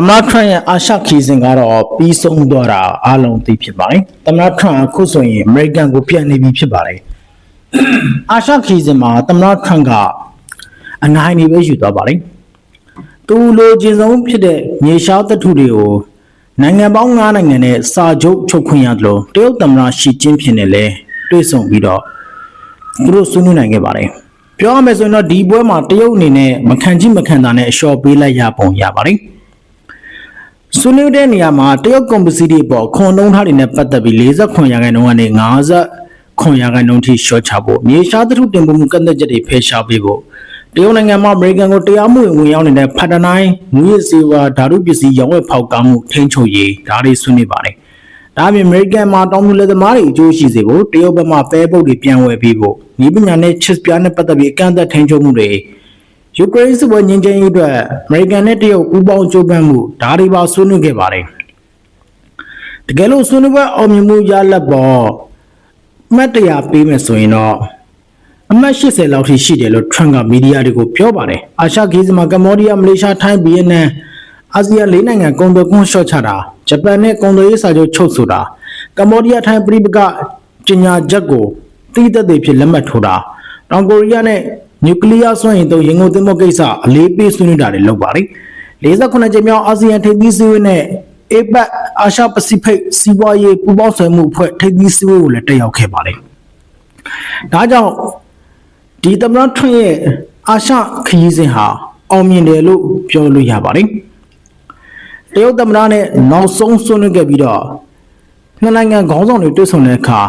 သမ္မတထရန့်ရဲ့အာရှခီးစဉ်ကတော့ပြီးဆုံးသွားတာအားလုံးသိဖြစ်ပါတယ်။သမ္မတထရန့်အခုဆိုရင်အမေရိကန်ကိုပြန်နေပြီဖြစ်ပါတယ်။အာရှခီးစဉ်မှာသမ္မတထရန့်ကအနိုင်နေပဲယူသွားပါတယ်။သူလိုချင်ဆုံးဖြစ်တဲ့မြေရှားတပ်ထုတွေကိုနိုင်ငံပေါင်း9နိုင်ငံနဲ့စာချုပ်ချုပ်ခွင့်ရသလိုတရုတ်သမ္မတရှီကျင်းဖျင်နဲ့လည်းတွေ့ဆုံပြီးတော့သူတို့ဆွေးနွေးနိုင်ခဲ့ပါတယ်။ပြောရမယ်ဆိုရင်တော့ဒီပွဲမှာတရုတ်အနေနဲ့မခံချိမခံတာနဲ့အလျှော့ပေးလိုက်ရပုံရပါတယ်။ ဆွေးနွေးတဲ့နေရာမှာတရုတ်ကွန်ပစီတွေပေါ်ခွန်နှုံးထားတွေနဲ့ပတ်သက်ပြီး49ရာခိုင်နှုန်းကနေ50ရာခိုင်နှုန်းထိရှော့ချဖို့မြေရှားသထုတင်ပို့မှုကန့်သက်ချက်တွေဖယ်ရှားပေးဖို့တရုတ်နိုင်ငံမှာအမေရိကန်ကိုတရားမှုဝင်ဝင်ရောက်နေတဲ့ဖတ်တနိုင်ငွေစေဝါဓာတုပစ္စည်းရောင်းဝယ်ဖောက်ကားမှုထိန်းချုပ်ရေးဒါတွေဆွေးနွေးပါတယ်။ဒါအပြင်အမေရိကန်မှာတောင်သူလယ်သမားတွေအကျိုးရှိစေဖို့တရုတ်ဘက်မှပဲပုတ်တွေပြန်ဝယ်ပေးဖို့ဤပညာနဲ့ချစ်ပြားနဲ့ပတ်သက်ပြီးအကန့်အသတ်ထိန်းချုပ်မှုတွေ ယူကရိန်းစစ်ပွဲငြိမ်းချမ်းရေးအတွက်အမေရိကန်နဲ့တရုတ်ပူးပေါင်းကြိုးပမ်းမှုဒါတွေပါဆွေးနွေးခဲ့ပါတယ်။တကယ်လို့ဆွေးနွေးပွဲအောင်မြင်မှုရလဒ်ပေါ်အမှတ်တရပေးမယ်ဆိုရင်တော့အမှတ်80လောက်ထိရှိတယ်လို့ Trump ကမီဒီယာတွေကိုပြောပါတယ်။အာရှခီးစမှာကမ္ဘောဒီးယားမလေးရှားထိုင်းဗီယက်နမ်အာဆီယံလေးနိုင်ငံကုန်သွယ်ခွင့်လျှော့ချတာဂျပန်နဲ့ကုန်သွယ်ရေးစာချုပ်ချုပ်ဆိုတာကမ္ဘောဒီးယားထိုင်းပြည်ပကကျညာချက်ကိုတိသက်တွေဖြစ်လက်မှတ်ထိုးတာတောင်ကိုရီးယားနဲ့ နျူကလ িয়ার စွမ်းအင်သုံးရင်ကုန်သင်္ဘောကိစ္စအလေးပေးဆွေးနွေးတာတွေလုပ်ပါတယ်48ကြိမ်မြောက်အာဆီယံထိပ်သီးစည်းဝေးနဲ့ APEC အာရှပစိဖိတ်စီးပွားရေးပူးပေါင်းဆောင်ရွက်မှုအဖွဲ့ထိပ်သီးစည်းဝေးကိုလည်းတက်ရောက်ခဲ့ပါတယ်ဒါကြောင့်ဒီသမ္မတထွန်းရဲ့အာရှခရီးစဉ်ဟာအောင်မြင်တယ်လို့ပြောလို့ရပါတယ်တရုတ်သမ္မတနဲ့နောက်ဆုံးဆွေးနွေးခဲ့ပြီးတော့နှစ်နိုင်ငံခေါင်းဆောင်တွေတွေ့ဆုံတဲ့အခါ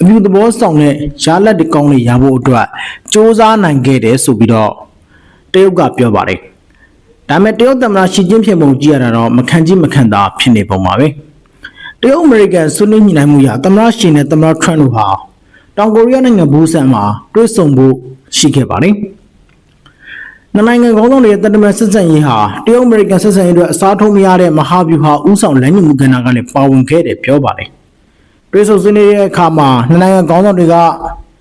အပြုသဘောဆောင်တဲ့ရလဒ်တွေကောင်းတွေရဖို့အတွက်စ조사နိုင်ခဲ့တယ်ဆိုပြီးတော့တရုတ်ကပြောပါတယ်။ဒါပေမဲ့တရုတ်သမ္မတရှီကျင်းဖျင်ပုံကြည့်ရတာတော့မခံကြည့်မခံသာဖြစ်နေပုံပါပဲ။တရုတ်အမေရိကန်ဆွေးနွေးညှိနှိုင်းမှုရသမ္မတရှီနဲ့သမ္မတထရန့်တို့ဟာတောင်ကိုရီးယားနိုင်ငံဘူဆန်မှာတွေ့ဆုံဖို့ရှိခဲ့ပါတယ်။နှစ်နိုင်ငံခေါင်းဆောင်တွေရဲ့တန်တမန်ဆက်ဆံရေးဟာတရုတ်အမေရိကန်ဆက်ဆံရေးအတွက်အစားထိုးမရတဲ့မဟာဗျူဟာဥဆောင်လမ်းညွှန်မှုကဏ္ဍကလည်းပါဝင်ခဲ့တယ်ပြောပါတယ်။ တွေ့ဆုံဆွေးနွေးတဲ့အခါမှာနှစ်နိုင်ငံခေါင်းဆောင်တွေက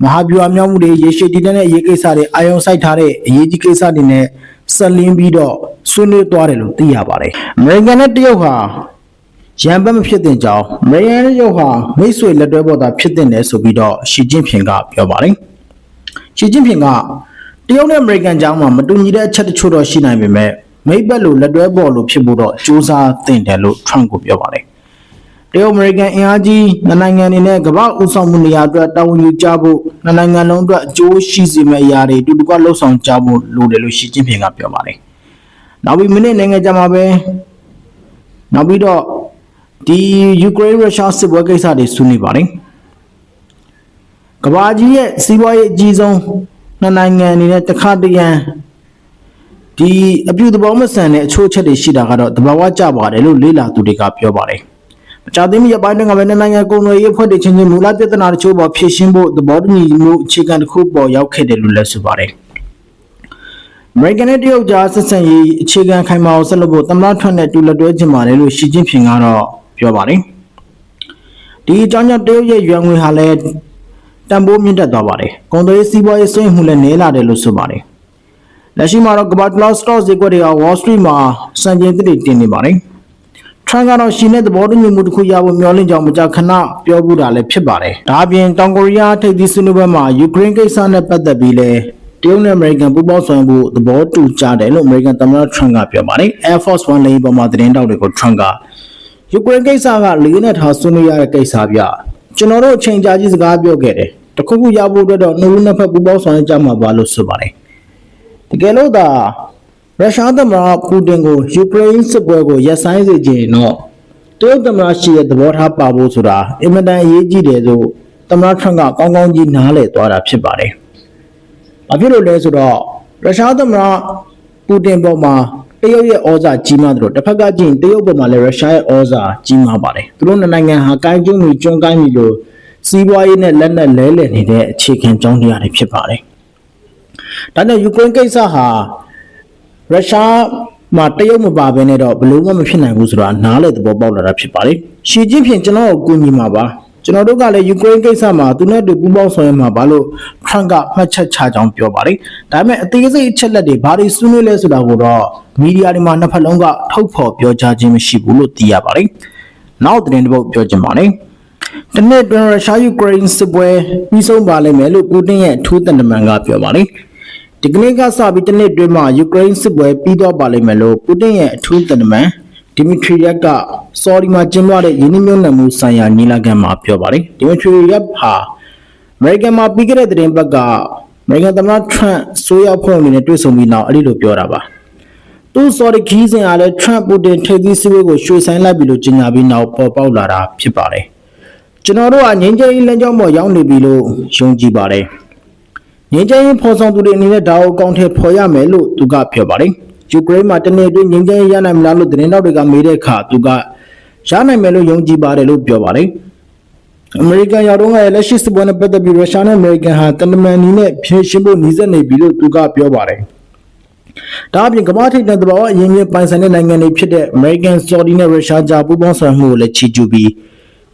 မဟာဗျူဟာမြောက်မှုတွေရေရှည်တည်တဲ့အရေးကိစ္စတွေအာရုံစိုက်ထားတဲ့အရေးကြီးကိစ္စတွေနဲ့ဆက်လင်းပြီးတော့ဆွေးနွေးသွားတယ်လို့သိရပါတယ်။အမေရိကန်နဲ့တရုတ်ဟာရန်ဘက်မဖြစ်တဲ့ကြောင်းအမေရိကန်နဲ့တရုတ်ဟာမိတ်ဆွေလက်တွဲပေါ်တာဖြစ်တဲ့နယ်ဆိုပြီးတော့ရှီကျင်းဖျင်ကပြောပါတယ်။ရှီကျင်းဖျင်ကတရုတ်နဲ့အမေရိကန်ကြားမှာမတူညီတဲ့အချက်တချို့တော့ရှိနိုင်ပေမဲ့မိတ်ဘက်လိုလက်တွဲပေါ်လို့ဖြစ်ဖို့တော့စူးစမ်းသင့်တယ်လို့ Trump ကပြောပါတယ်။ တရုတ်အမေရိကန်အင်အားကြီးနှစ်နိုင်ငံအနေနဲ့ကမ္ဘာဥဆောင်မှုနေရာအတွက်တာဝန်ယူကြဖို့နှစ်နိုင်ငံလုံးအတွက်အကျိုးရှိစေမယ့်အရာတွေတူတူကလှုပ်ဆောင်ကြဖို့လိုတယ်လို့ရှီကျင်းဖျင်ကပြောပါတယ်။နောက်ပြီးမိနစ်နိုင်ငံကြာမှာပဲနောက်ပြီးတော့ဒီယူကရိန်းရုရှားစစ်ပွဲကိစ္စတွေဆွေးနွေးပါတယ်။ကမ္ဘာကြီးရဲ့စီးပွားရေးအကြီးဆုံးနှစ်နိုင်ငံအနေနဲ့တစ်ခါတရံဒီအပြုသဘောမဆန်တဲ့အချို့အချက်တွေရှိတာကတော့တဘာဝကြပါတယ်လို့လေ့လာသူတွေကပြောပါတယ်။ မကြာသေးမီရပိုင်းတုန်းကပဲနှစ်နိုင်ငံကုန်သွယ်ရေးအဖွဲ့တွေချင်းချင်းမူလပြဿနာတချို့ပေါ်ဖြေရှင်းဖို့သဘောတူညီမှုအခြေခံတစ်ခုပေါ်ရောက်ခဲ့တယ်လို့လည်းဆိုပါတယ်။ American နဲ့တရုတ်ကြားဆက်ဆံရေးအခြေခံခိုင်မာအောင်ဆက်လုပ်ဖို့သမ္မတထွန်းနဲ့တူလက်တွဲချင်ပါတယ်လို့ရှီကျင်းဖျင်ကတော့ပြောပါတယ်။ဒီအကြောင်းကြောင့်တရုတ်ရဲ့ရွံငွေဟာလည်းတန်ဖိုးမြင့်တက်သွားပါတယ်။ကုန်သွယ်ရေးစီးပွားရေးစွန့်မှုလည်းနည်းလာတယ်လို့ဆိုပါတယ်။လက်ရှိမှာတော့ကမ္ဘာတလောက် stock ဈေးကွက်တွေက Wall Street မှာစံချိန်သစ်တွေတင်နေပါတယ်။ Trump ကတော့ရှီနဲ့သဘောတူညီမှုတစ်ခုရဖို့မျှော်လင့်ကြောင်းမကြာခဏပြောဘူးတာလည်းဖြစ်ပါတယ်။ဒါအပြင်တောင်ကိုရီးယားထိပ်သီးဆွေးနွေးပွဲမှာယူကရိန်းကိစ္စနဲ့ပတ်သက်ပြီးလည်းတရုတ်နဲ့အမေရိကန်ပူးပေါင်းဆောင်ရွက်ဖို့သဘောတူကြတယ်လို့အမေရိကန်သမ္မတ Trump ကပြောပါတယ်။ Air Force One လေယာဉ်ပေါ်မှာသတင်းတောက်တွေကို Trump ကယူကရိန်းကိစ္စကလေးနဲ့ထားဆွေးနွေးရတဲ့ကိစ္စပြကျွန်တော်တို့အချိန်ကြာကြီးစကားပြောခဲ့တယ်။တခုခုရဖို့အတွက်တော့နှစ်ဦးနှစ်ဖက်ပူးပေါင်းဆောင်ရွက်ကြမှာပါလို့ဆိုပါတယ်။တကယ်လို့သာ ရုရှားသမ္မတပူတင်ကိုယူကရိန်းစစ်ပွဲကိုရပ်ဆိုင်းစေခြင်းတော့တရုတ်သမ္မတရှိတဲ့သဘောထားပါဖို့ဆိုတာအင်မတန်အရေးကြီးတယ်လို့သမ္မတထရန့်ကကောင်းကောင်းကြီးနားလည်သွားတာဖြစ်ပါတယ်။ဘာဖြစ်လို့လဲဆိုတော့ရုရှားသမ္မတပူတင်ပေါ်မှာတရုတ်ရဲ့ဩဇာကြီးမားတယ်လို့တစ်ဖက်ကကြည့်ရင်တရုတ်ပေါ်မှာလည်းရုရှားရဲ့ဩဇာကြီးမားပါတယ်။သူတို့နှစ်နိုင်ငံဟာကိုင်းကျုံမှုကျွန်းကိုင်းပြီလို့စီးပွားရေးနဲ့လက်နက်လဲလှယ်နေတဲ့အခြေခံကြောင်းတရားတွေဖြစ်ပါတယ်။ဒါနဲ့ယူကရိန်းကိစ္စဟာ ရုရှားမှာတရုတ်မပါဘဲနဲ့တော့ဘယ်လို့မှမဖြစ်နိုင်ဘူးဆိုတာနားလေသဘောပေါက်လာတာဖြစ်ပါတယ်။ရှီကျင်းဖြင့်ကျွန်တော်ကိုကူညီမှာပါ။ကျွန်တော်တို့ကလည်းယူကရိန်းကိစ္စမှာသူနဲ့တူပူးပေါင်းဆောင်ရွက်မှာဘာလို့ထရန့်ကမှတ်ချက်ချကြောင်းပြောပါတယ်ဒါပေမဲ့အသေးစိတ်အချက်လက်တွေဘာတွေဆွေးနွေးလဲဆိုတာကိုတော့မီဒီယာတွေမှာနှစ်ဖက်လုံးကထုတ်ဖော်ပြောကြားခြင်းမရှိဘူးလို့သိရပါတယ်နောက်သတင်းတစ်ပုဒ်ပြောချင်ပါတယ်တနေ့တွင်ရုရှားယူကရိန်းစစ်ပွဲပြီးဆုံးပါလိမ့်မယ်လို့ပူတင်ရဲ့အထူးတန်တမန်ကပြောပါတယ် ဒီကနေ့ကစပြီးတနေ့တွင်မှာယူကရိန်းစစ်ပွဲပြီးတော့ပါလိမ့်မယ်လို့ပူတင်ရဲ့အထူးတန်တမန်ဒီမီထရီယက်ကဆော်ဒီမှာကျင်းပတဲ့ယင်းနှမြုံနယ်မှုဆိုင်ရာညီလာခံမှာပြောပါတယ်ဒီမီထရီယက်ဟာအမေရိကန်မှာပြီးခဲ့တဲ့သတင်းပတ်ကအမေရိကန်သမ္မတထရန့်ဆိုရဖွဲ့ဝင်တွေနဲ့တွေ့ဆုံပြီးနောက်အဲ့ဒီလိုပြောတာပါသူဆော်ဒီခီးစဉ်အားလည်းထရန့်ပူတင်ထိပ်သီးစည်းဝေးကိုရွှေဆိုင်လိုက်ပြီလို့ကြေညာပြီးနောက်ပေါ်ပေါက်လာတာဖြစ်ပါတယ်ကျွန်တော်တို့ကငင်းကြိမ်းလမ်းကြောင်းပေါ်ရောက်နေပြီလို့ယုံကြည်ပါတယ် ငင်းကြိမ်းဖော်ဆောင်သူတွေအနေနဲ့ဒါကိုအကောင့်ထဲဖော်ရမယ်လို့သူကပြောပါတယ်ယူကရိန်းမှာတနေ့အတွင်းငင်းကြိမ်းရနိုင်မလားလို့သတင်းတောက်တွေကမေးတဲ့အခါသူကရနိုင်မယ်လို့ယုံကြည်ပါတယ်လို့ပြောပါတယ်အမေရိကန်ရောက်တော့လက်ရှိစပွဲနဲ့ပတ်သက်ပြီးရုရှားနဲ့အမေရိကန်ဟာတန်တမန်နီနဲ့ဖြည့်ရှင်းဖို့နှီးစက်နေပြီလို့သူကပြောပါတယ်ဒါအပြင်ကမ္ဘာထိပ်တန်းသဘာဝအရင်းမြစ်ပိုင်ဆိုင်တဲ့နိုင်ငံတွေဖြစ်တဲ့ American, Saudi နဲ့ Russia ကြားပူးပေါင်းဆောင်ရွက်မှုကိုလည်းချီးကျူးပြီး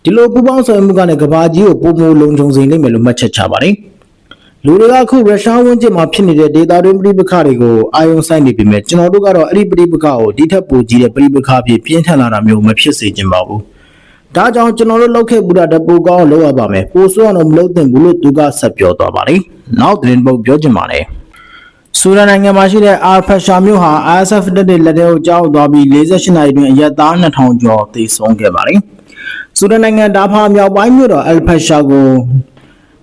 ဒီလိုပူးပေါင်းဆောင်ရွက်မှုကနေကမ္ဘာကြီးကိုပုံမလုံခြုံစေနိုင်မယ်လို့မှတ်ချက်ချပါတယ်။ လူတွေကအခုရုရှားဝန်ကျင်မှာဖြစ်နေတဲ့ဒေတာတွင်းပြည်ပခါတွေကိုအာရုံစိုက်နေပြီမဲ့ကျွန်တော်တို့ကတော့အဲ့ဒီပြည်ပခါကိုဒီထက်ပိုကြီးတဲ့ပြည်ပခါဖြစ်ပြင်းထန်လာတာမျိုးမဖြစ်စေချင်ပါဘူး။ဒါကြောင့်ကျွန်တော်တို့လောက်ခဲ့ပူတာတပူကောင်းလောက်ရပါမယ်။ပိုဆိုးအောင်မလုပ်သင့်ဘူးလို့သူကဆက်ပြောသွားပါတယ်။နောက်သတင်းပုတ်ပြောချင်ပါတယ်။ဆူဒန်နိုင်ငံမှာရှိတဲ့အာဖက်ရှာမြို့ဟာ ISF တပ်တွေလက်ထဲကိုကြောက်သွားပြီး48နာရီတွင်အရက်သား2000ကျော်သေဆုံးခဲ့ပါတယ်။ဆူဒန်နိုင်ငံဒါဖာမြောက်ပိုင်းမြို့တော်အယ်ဖက်ရှာကို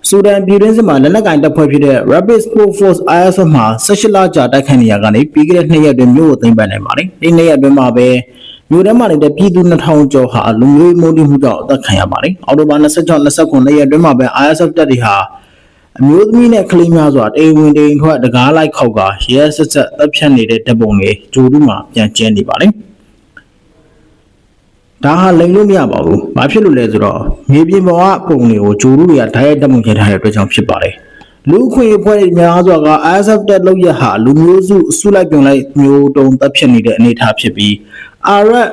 ဆူဒန်ပြည်တွင်းစစ်မှာလက်နက်ကင်တပ်ဖွဲ့ဖြစ်တဲ့ Rapid Support Force ISF မှာ18လကြာတိုက်ခိုက်နေရကနေပြီးခဲ့တဲ့နှစ်ရက်တွင်မြို့ကိုသိမ်းပိုက်နိုင်ပါတယ်။ဒီနှစ်ရက်တွင်မှာပဲမြို့ထဲမှာနေတဲ့ပြည်သူ2000ကျော်ဟာလူမျိုးရေးမုန်းတီးမှုကြောင့်အသက်ခံရပါတယ်။အောက်တိုဘာ26 29ရက်တွင်မှာပဲ ISF တပ်တွေဟာအမျိုးသမီးနဲ့ကလေးများစွာတိမ်ဝင်တိမ်ထွက်တကားလိုက်ခောက်ကရဲဆက်ဆက်တပ်ဖြတ်နေတဲ့တပ်ပုံတွေဂျိုတုမှာပြန်ကျင်းနေပါလေ ဒါဟာလိမ်လို့မရပါဘူး။ဘာဖြစ်လို့လဲဆိုတော့မြေပြင်ပေါ်ကပုံတွေကိုဂျိုတုတွေကဓာတ်ရိုက်တပ်မှုခဲ့ထားတဲ့အတွက်ကြောင့်ဖြစ်ပါတယ်။လူအခွင့်အရေးဖွဲ့တွေများစွာက ISF တက်လို့ရဟာလူမျိုးစုအစုလိုက်ပြုံလိုက်မျိုးတုံတပ်ဖြတ်နေတဲ့အနေအထားဖြစ်ပြီးအာရက်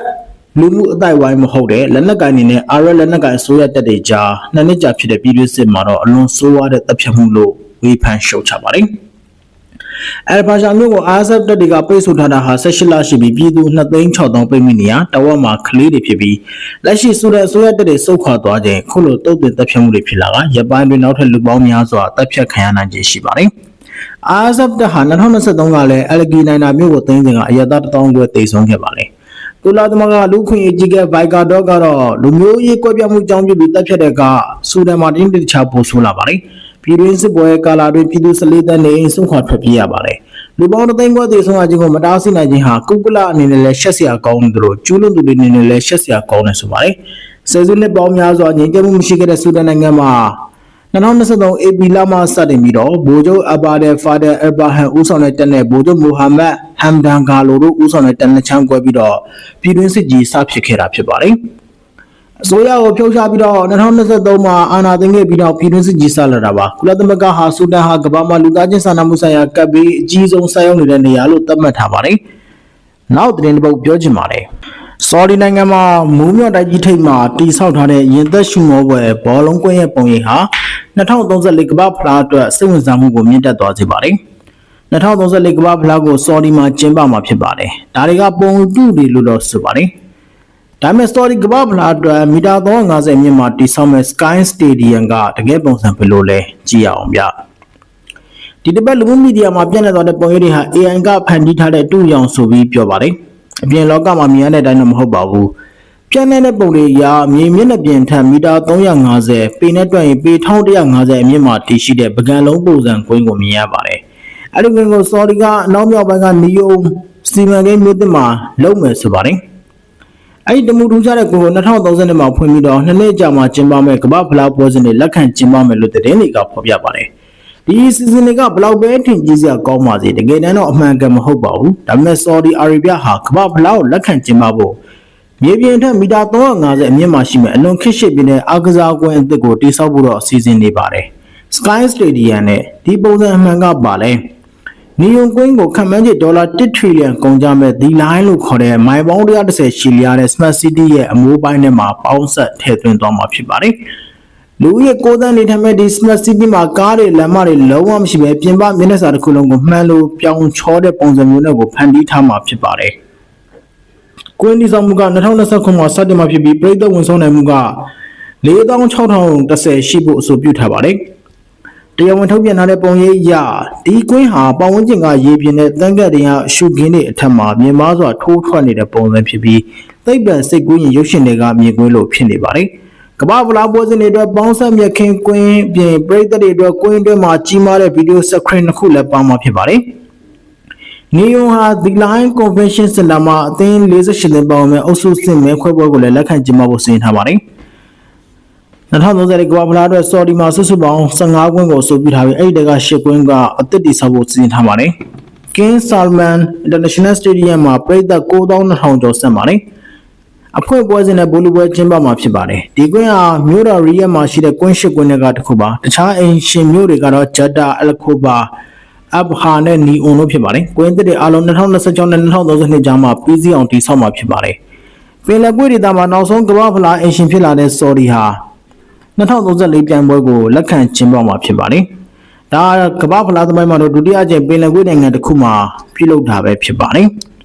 လူမှုအတိုင်းဝိုင်းမဟုတ်တဲ့လက်နက်ကိုင်နေနဲ့အာရက်လက်နက်ကိုင်ဆိုရတက်တွေကြားနှစ်နှစ်ကြာဖြစ်တဲ့ပြည်တွင်းစစ်မှာတော့အလွန်ဆိုးဝါးတဲ့တပ်ဖြတ်မှုလို့ဝေဖန်ရှုတ်ချပါတယ်။ အယ်ဖာရှာမျိုးကို ISF တက်တွေကပိတ်ဆို့ထားတာဟာ18လရှိပြီးပြည်သူ2,600ပိတ်မိနေရတဝက်မှာကလေးတွေဖြစ်ပြီးလက်ရှိဆိုတဲ့အစိုးရတက်တွေစုခွာသွားခြင်းခုလိုတုတ်တင်တပ်ဖြတ်မှုတွေဖြစ်လာကရပ်ပိုင်းတွင်နောက်ထပ်လူပေါင်းများစွာတပ်ဖြတ်ခံရနိုင်ခြင်းရှိပါတယ်။ ISF တက်ဟာ2023ကလည်း LG နိုင်တာမျိုးကိုသိမ်းစဉ်ကအရသာ1000ကျွဲတိတ်ဆုံးခဲ့ပါတယ်။ကုလသမဂ္ဂလူခွင့်ရေးကြီးကဗိုက်ကာတော့ကတော့လူမျိုးရေးကွဲပြားမှုကြောင့်ပြပြီးတပ်ဖြတ်တဲ့ကဆူဒန်မှာတင်းတခြားပို့ဆိုးလာပါတယ်။ ပြည်တွင်းစစ်ပွဲကာလာတွင်ပြည်သူ14တန်းနေဆုံးခွာထွက်ပြေးရပါတယ်။လူပေါင်းတသိန်းခွဲသေဆုံးရခြင်းကိုမတားဆီးနိုင်ခြင်းဟာကုကလအနေနဲ့လည်းရှက်စရာကောင်းတယ်လို့ကျူးလွန်သူတွေအနေနဲ့လည်းရှက်စရာကောင်းတယ်ဆိုပါတယ်။ဆယ်စုနှစ်ပေါင်းများစွာငြိမ်းချမ်းမှုမရှိခဲ့တဲ့ဆူဒန်နိုင်ငံမှာ2023 AP လမှစတင်ပြီးတော့ဗိုလ်ချုပ်အဘာဒယ်ဖာဒယ်အဘာဟန်ဦးဆောင်တဲ့တပ်နဲ့ဗိုလ်ချုပ်မူဟာမက်ဟမ်ဒန်ဂါလိုတို့ဦးဆောင်တဲ့တပ်နှစ်ချမ်းကွဲပြီးတော့ပြည်တွင်းစစ်ကြီးစဖြစ်ခဲ့တာဖြစ်ပါတယ်။ အစိုးရကိုဖြုတ်ချပြီးတော့2023မှာအာဏာသိမ်းခဲ့ပြီးတော့ပြည်တွင်းစစ်ကြီးစလာတာပါကုလသမဂ္ဂဟာဆူဒန်ဟာကမ္ဘာမှာလူသားချင်းစာနာမှုဆိုင်ရာကပ်ဘေးအကြီးဆုံးဆက်ရောက်နေတဲ့နေရာလို့သတ်မှတ်ထားပါတယ်နောက်သတင်းတစ်ပုဒ်ပြောချင်ပါတယ်ဆော်ဒီနိုင်ငံမှာမူးမြော့တိုက်ကြီးထိပ်မှာတိဆောက်ထားတဲ့ရင်သက်ရှုမောပွဲဘောလုံးကွင်းရဲ့ပုံရိပ်ဟာ2034ကမ္ဘာဖလားအတွက်စိတ်ဝင်စားမှုကိုမြင့်တက်သွားစေပါတယ်2034ကမ္ဘာဖလားကိုဆော်ဒီမှာကျင်းပမှာဖြစ်ပါတယ်ဒါတွေကပုံတူတွေလို့တော့ဆိုပါတယ် ဒါပေမဲ့ story ကမ္ဘာဖလားအတွက်မီတာ350မြင့်မှာတိဆောက်မဲ့ Sky Stadium ကတကယ်ပုံစံဘယ်လိုလဲကြည့်ရအောင်ဗျဒီတစ်ပတ်လူမှုမီဒီယာမှာပြန့်နှံ့သွားတဲ့ပုံရိပ်တွေဟာ AI ကဖန်တီးထားတဲ့တူရောင်ဆိုပြီးပြောပါတယ်အပြင်လောကမှာမြင်ရတဲ့အတိုင်းတော့မဟုတ်ပါဘူးပြန့်နှံ့တဲ့ပုံတွေရာမြေမျက်နှာပြင်ထက်မီတာ350ပေနဲ့တွက်ရင်ပေ1150အမြင့်မှာတည်ရှိတဲ့ပကံလုံးပုံစံကွင်းကိုမြင်ရပါတယ်အဲ့ဒီကွင်းကို sorry ကအနောက်မြောက်ပိုင်းကနီယုံစီမံကိန်းမြို့သစ်မှာလုပ်မယ်ဆိုပါတယ် အဲ့ဒီတမှုထူးခြားတဲ့ကိုကို2030မှာဖွင့်ပြီးတော့နှစ်နှစ်ကြာမှကျင်းပမဲ့ကမ္ဘာဖလားပွဲစဉ်တွေလက်ခံကျင်းပမယ်လို့သတင်းတွေကဖော်ပြပါတယ်။ဒီစီဇန်တွေကဘလောက်ပဲထင်ကြီးစရာကောင်းပါစေတကယ်တမ်းတော့အမှန်ကန်မဟုတ်ပါဘူး။ဒါပေမဲ့ Saudi Arabia ဟာကမ္ဘာဖလားကိုလက်ခံကျင်းပဖို့မြေပြင်ထက်မီတာ350အမြင့်မှာရှိမဲ့အလွန်ခက်ရှစ်ပြင်းတဲ့အားကစားကွင်းအသစ်ကိုတိစောက်ဖို့တော့စီစဉ်နေပါတယ်။ Sky Stadium နဲ့ဒီပုံစံအမှန်ကပါလဲ။ နီယွန်ကွင်းကိုခန့်မှန်းခြေဒေါ်လာ1 trillion ကုန်ကြမဲ့ဒီ line လို့ခေါ်တဲ့မိုင်ပေါင်း130ရှီလီယာတဲ့ Smart City ရဲ့အမိုးပိုင်းထဲမှာပေါင်းဆက်ထည့်သွင်းသွားမှာဖြစ်ပါတယ်လူဦးရေ6သန်းနေထိုင်မဲ့ဒီ Smart City မှာကားတွေလမ်းမတွေလုံးဝမရှိပဲပြင်ပမျက်နှာစာတစ်ခုလုံးကိုမှန်လို့ပြောင်းချောတဲ့ပုံစံမျိုးနဲ့ကိုဖန်တီးထားမှာဖြစ်ပါတယ်။ကွင်းဒီဆောင်မှုက2029ခုမှာစတင်မှာဖြစ်ပြီးပြည်သက်ဝင်ဆုံးနိုင်မှုက4610ရှိဖို့အဆိုပြုထားပါတယ်။ တရားဝင်ထုတ်ပြန်ထားတဲ့ပုံရိပ်အရဒီကွင်းဟာပတ်ဝန်းကျင်ကရေပြင်တဲ့တန်ကတ်တွေကရှုခင်းတွေအထက်မှာမြင်မားစွာထိုးထွက်နေတဲ့ပုံစံဖြစ်ပြီးသိပ္ပံစိတ်ကူးရင်ရုပ်ရှင်တွေကမြင်ကွင်းလို့ဖြစ်နေပါတယ်။ကမ္ဘာဗလာပွဲစဉ်တွေအတွက်ပေါင်းဆက်မြက်ခင်းကွင်းပြင်ပရိသတ်တွေအတွက်ကွင်းအတွင်းမှာကြီးမားတဲ့ဗီဒီယိုစခရင်တစ်ခုလည်းပါမှာဖြစ်ပါတယ်။နေယွန်ဟာ The Line Convention Center မှာအသင်း48သင်းပေါင်းမဲ့အုပ်စုစစ်မဲခွဲပွဲကိုလည်းလက်ခံကျင်းပဖို့စီစဉ်ထားပါတယ်။ 2030ကမ္ဘာဖလားအတွက်ဆော်ဒီမှာစုစုပေါင်း15ကွင်းကိုအဆိုပြုထားပြီးအဲ့ဒီတက10ကွင်းကအသစ်တည်ဆောက်ဖို့စီစဉ်ထားပါတယ်။ King Salman International Stadium မှာပြည်သက်9200ကျော်ဆက်ပါတယ်။အဖွဲ့ပွဲစဉ်နဲ့ဘူလူပွဲကျင်းပမှာဖြစ်ပါတယ်။ဒီကွင်းဟာမြို့တော်ရီယက်မှာရှိတဲ့ကွင်း10ကွင်းတွေကတစ်ခုပါ။တခြားအိမ်ရှင်မြို့တွေကတော့ Jeddah, Al Khobar, Abha နဲ့ Neom တို့ဖြစ်ပါတယ်။ကွင်းသစ်တွေအားလုံး2026နဲ့2032ကြားမှာပြီးစီးအောင်တည်ဆောက်မှာဖြစ်ပါတယ်။ပင်လယ်ကွေ့ဒေသမှာနောက်ဆုံးကမ္ဘာဖလားအိမ်ရှင်ဖြစ်လာတဲ့ဆော်ဒီဟာ 2034ပြိုင်ပွဲကိုလက်ခံကျင်းပမှာဖြစ်ပါတယ်။ဒါကကမ္ဘာဖလားသမိုင်းမှာတော့ဒုတိယအကြိမ်ပင်လယ်ကွေ့နိုင်ငံတစ်ခုမှာပြုလုပ်တာပဲဖြစ်ပါတယ်။